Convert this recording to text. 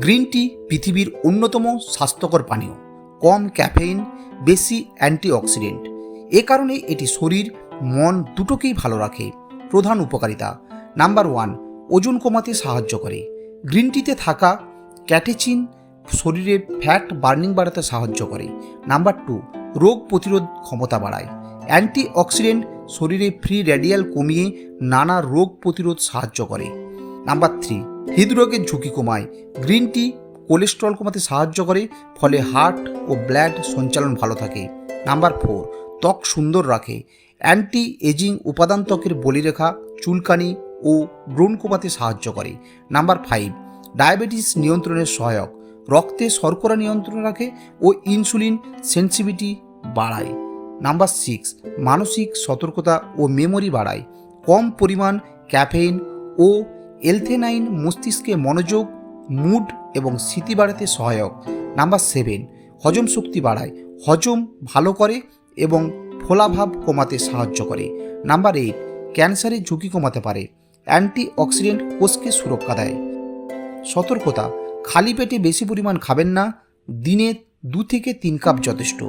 Green tea পৃথিবীর অন্যতম স্বাস্থ্যকর পানীয়, কম ক্যাফেইন, বেশি অ্যান্টিঅক্সিডেন্ট। এ কারণে এটি শরীর, মন দুটোকেই ভালো রাখে। প্রধান উপকারিতা, নাম্বার ওয়ান, ওজন কমাতে সাহায্য করে। গ্রিন টিতে থাকা ক্যাটেচিন শরীরে ফ্যাট বার্নিং বাড়াতে সাহায্য করে। নাম্বার টু, রোগ প্রতিরোধ ক্ষমতা বাড়ায়। অ্যান্টিঅক্সিডেন্ট শরীরে ফ্রি রেডিয়াল কমিয়ে নানা রোগ প্রতিরোধ সাহায্য করে। নাম্বার থ্রি হৃদরোগের ঝুঁকি কমায়। গ্রিন টি কোলেস্ট্রল কমাতে সাহায্য করে, ফলে হার্ট ও ব্লাড সঞ্চালন ভালো থাকে। নাম্বার ফোর, ত্বক সুন্দর রাখে। অ্যান্টি এজিং উপাদান ত্বকের বলিরেখা, চুলকানি ও ব্রণ কমাতে সাহায্য করে। নাম্বার ফাইভ, ডায়াবেটিস নিয়ন্ত্রণের সহায়ক। রক্তে শর্করা নিয়ন্ত্রণ রাখে ও ইনসুলিন সেন্সিভিটি বাড়ায়। নাম্বার সিক্স, মানসিক সতর্কতা ও মেমোরি বাড়ায়। কম পরিমাণ ক্যাফেইন ও এলথেনাইন মস্তিষ্কে মনোযোগ, মুড এবং স্মৃতি বাড়াতে সহায়ক। নাম্বার সেভেন, হজম শক্তি বাড়ায়। হজম ভালো করে এবং ফোলাভাব কমাতে সাহায্য করে। নাম্বার এইট, ক্যান্সারের ঝুঁকি কমাতে পারে। অ্যান্টি অক্সিডেন্ট কোষকে সুরক্ষা দেয়। সতর্কতা, খালি পেটে বেশি পরিমাণ খাবেন না। দিনে দু থেকে তিন কাপ যথেষ্ট।